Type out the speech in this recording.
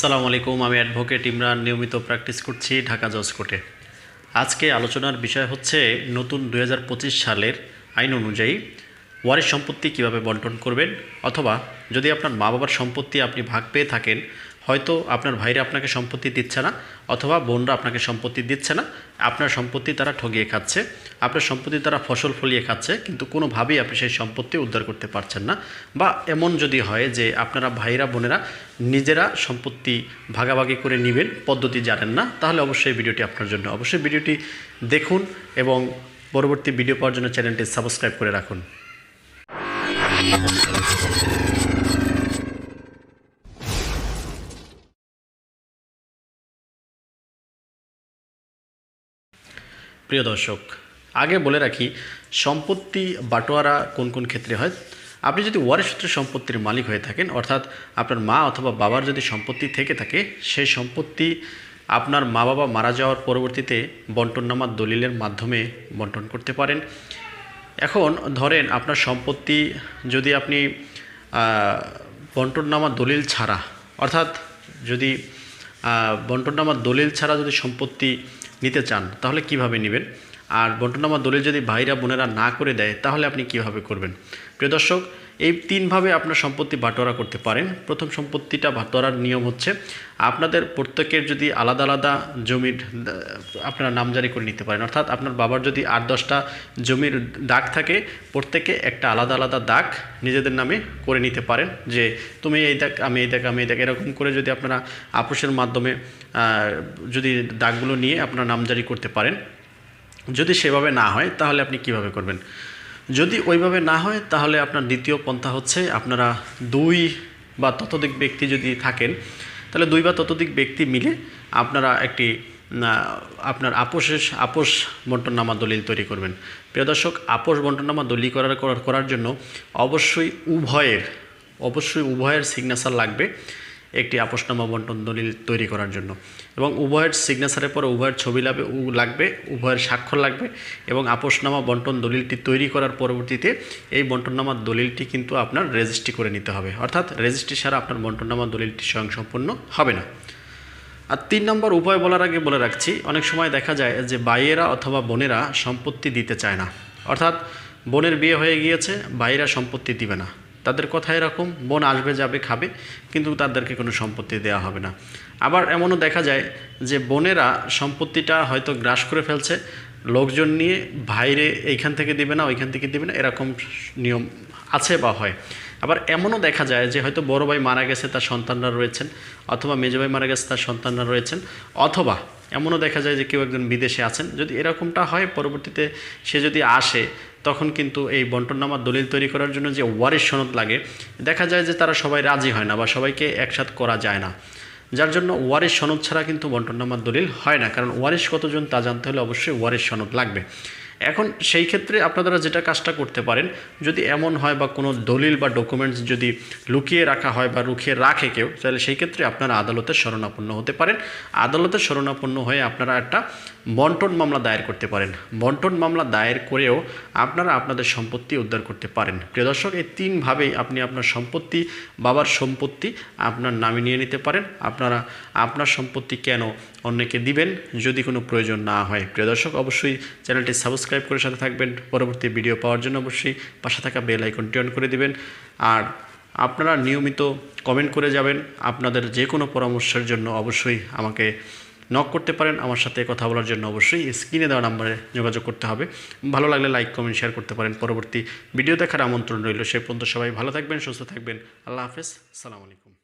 সালাম আলাইকুম, আমি অ্যাডভোকেট ইমরান, নিয়মিত প্র্যাকটিস করছি ঢাকা জজ কোর্টে আজকে আলোচনার বিষয় হচ্ছে নতুন দু হাজার পঁচিশ সালের আইন অনুযায়ী ওয়ারিশ সম্পত্তি কীভাবে বন্টন করবেন, অথবা যদি আপনার মা বাবার সম্পত্তি আপনি ভাগ পেয়ে থাকেন হয়তো আপনার ভাইরা আপনাকে সম্পত্তি দিচ্ছে না, অথবা বোনরা আপনাকে সম্পত্তি দিচ্ছে না। আপনার সম্পত্তি তারা ঠগিয়ে খাচ্ছে, আপনার সম্পত্তি তারা ফসল ফলিয়ে খাচ্ছে, কিন্তু কোনোভাবেই আপনি সেই সম্পত্তি উদ্ধার করতে পারছেন না। বা এমন যদি হয় যে আপনারা ভাইরা, বোনেরা নিজেরা সম্পত্তি ভাগাভাগি করে নেবেন, পদ্ধতি জানেন না, তাহলে অবশ্যই ভিডিওটি আপনার জন্য। অবশ্যই ভিডিওটি দেখুন এবং পরবর্তী ভিডিও পাওয়ার জন্য চ্যানেলটি সাবস্ক্রাইব করে রাখুন। প্রিয় দর্শক আগে বলে রাখি সম্পত্তি বাটোয়ারা কোন কোন ক্ষেত্রে হয়? আপনি যদি ওয়ারিশ সূত্রে সম্পত্তির মালিক হয়ে থাকেন অর্থাৎ আপনার মা অথবা বাবার যদি সম্পত্তি থেকে থাকে সেই সম্পত্তি আপনার মা বাবা মারা যাওয়ার পরবর্তীতে বন্টননামার দলিলের মাধ্যমে বন্টন করতে পারেন। এখন ধরেন আপনার সম্পত্তি যদি আপনি আহ, বন্টননামার দলিল ছাড়া অর্থাৎ যদি বন্টননামার দলিল ছাড়া যদি সম্পত্তি নিতে চান, তাহলে কীভাবে নেবেন? আর বন্টনামা দলিল যদি ভাইরা, বোনেরা না করে দেয়, তাহলে আপনি কীভাবে করবেন? প্রিয় দর্শক এই তিনভাবে আপনার সম্পত্তি বাটোয়ারা করতে পারেন। প্রথম সম্পত্তিটা বাটোয়ারার নিয়ম হচ্ছে, আপনাদের প্রত্যেকের যদি আলাদা আলাদা জমির, আপনারা নামজারি করে নিতে পারেন। অর্থাৎ আপনার বাবার যদি আট দশটা জমির দাগ থাকে, প্রত্যেকে একটা আলাদা আলাদা দাগ নিজেদের নামে করে নিতে পারেন যে, তুমি এই দাগ, আমি এই দাগ, আমি এই দাগ। এরকম করে যদি আপনারা আপোষের মাধ্যমে যদি দাগগুলো নিয়ে আপনারা নামজারি করতে পারেন। যদি সেভাবে না হয়, তাহলে আপনি কীভাবে করবেন? যদি ওইভাবে না হয়, তাহলে আপনার দ্বিতীয় পন্থা হচ্ছে আপনারা দুই বা ততোধিক ব্যক্তি যদি থাকেন, তাহলে দুই বা ততোধিক ব্যক্তি মিলে আপনারা একটি আপনার আপোষের আপোষ বন্টননামা দলিল তৈরি করবেন। প্রিয় দর্শক, আপোষ বন্টননামা দলিল করার, করার- জন্য অবশ্যই উভয়ের অবশ্যই উভয়ের সিগনেচার লাগবে। একটি আপোষনামা বন্টন দলিল তৈরি করার জন্য। এবং উভয়ের সিগনেচারের পর উভয়ের ছবি লাগবে লাগবে, উভয়ের স্বাক্ষর লাগবে এবং আপোষনামা বন্টন দলিলটি তৈরি করার পরবর্তীতে এই বন্টননামা দলিলটি কিন্তু আপনার রেজিস্ট্রি করে নিতে হবে। অর্থাৎ রেজিস্ট্রি ছাড়া আপনার বন্টননামা দলিলটি স্বয়ংসম্পূর্ণ হবে না। আর তিন নম্বর উপায় বলার আগে বলে রাখছি, অনেক সময় দেখা যায় যে বাইয়েরা অথবা বোনেরা সম্পত্তি দিতে চায় না। অর্থাৎ বোনের বিয়ে হয়ে গিয়েছে বাইরা সম্পত্তি দিবে না। তাদের কথা এরকম, বোন আসবে, যাবে, খাবে, কিন্তু তাদেরকে কোনো সম্পত্তি দেওয়া হবে না। আবার এমনও দেখা যায় যে বোনেরা সম্পত্তিটা হয়তো গ্রাস করে ফেলছে, লোকজন নিয়ে ভাইরে এইখান থেকে দিবে না, ওইখান থেকে দিবে না, এরকম নিয়ম আছে বা হয়। আবার এমনও দেখা যায় যে হয়তো বড় ভাই মারা গেছে, তার সন্তানরা রয়েছেন, অথবা মেজো ভাই মারা গেছে, তার সন্তানরা রয়েছেন, অথবা এমনও দেখা যায় যে কেউ একজন বিদেশে আছেন। যদি এরকমটা হয়, পরবর্তীতে সে যদি আসে, তখন কিন্তু এই বন্টননামার দলিল তৈরি করার জন্য যে ওয়ারিশ সনদ লাগে, দেখা যায় যে তারা সবাই রাজি হয় না বা সবাইকে একসাথ করা যায় না। যার জন্য ওয়ারিশ সনদ ছাড়া কিন্তু বন্টননামার দলিল হয় না। কারণ ওয়ারিশ কতজন তা জানতে হলে অবশ্যই ওয়ারিশ সনদ লাগবে। এখন সেই ক্ষেত্রে আপনারা যেটা কাজটা করতে পারেন, যদি এমন হয় বা কোনো দলিল বা ডকুমেন্টস যদি লুকিয়ে রাখা হয় বা লুকিয়ে রাখে কেউ, তাহলে সেই ক্ষেত্রে আপনারা আদালতের শরণাপন্ন হতে পারেন। আদালতের শরণাপন্ন হয়ে আপনারা একটা বন্টন মামলা দায়ের করতে পারেন। বন্টন মামলা দায়ের করেও আপনারা আপনাদের সম্পত্তি উদ্ধার করতে পারেন। প্রিয় দর্শক, এই তিনভাবেই আপনি আপনার সম্পত্তি, বাবার সম্পত্তি আপনার নামে নিয়ে নিতে পারেন। আপনারা আপনার সম্পত্তি কেন অন্যকে দিবেন যদি কোনো প্রয়োজন না হয়। প্রিয় দর্শক, অবশ্যই চ্যানেলটি সাবস্ক্রাইব করে সাথে থাকবেন। পরবর্তী ভিডিও পাওয়ার জন্য অবশ্যই পাশে থাকা বেল আইকনটি অন করে দিবেন। আর আপনারা নিয়মিত কমেন্ট করে যাবেন। আপনাদের যে কোনো পরামর্শের জন্য অবশ্যই আমাকে নক করতে পারেন। আমার সাথে কথা বলার জন্য অবশ্যই স্ক্রিনে দেওয়া নাম্বারে যোগাযোগ করতে হবে। ভালো লাগলে লাইক কমেন্ট শেয়ার করতে পারেন। পরবর্তী ভিডিও দেখার আমন্ত্রণ রইল। সে পর্যন্ত সবাই ভালো থাকবেন, সুস্থ থাকবেন। আল্লাহ হাফেজ। সালাম আলাইকুম।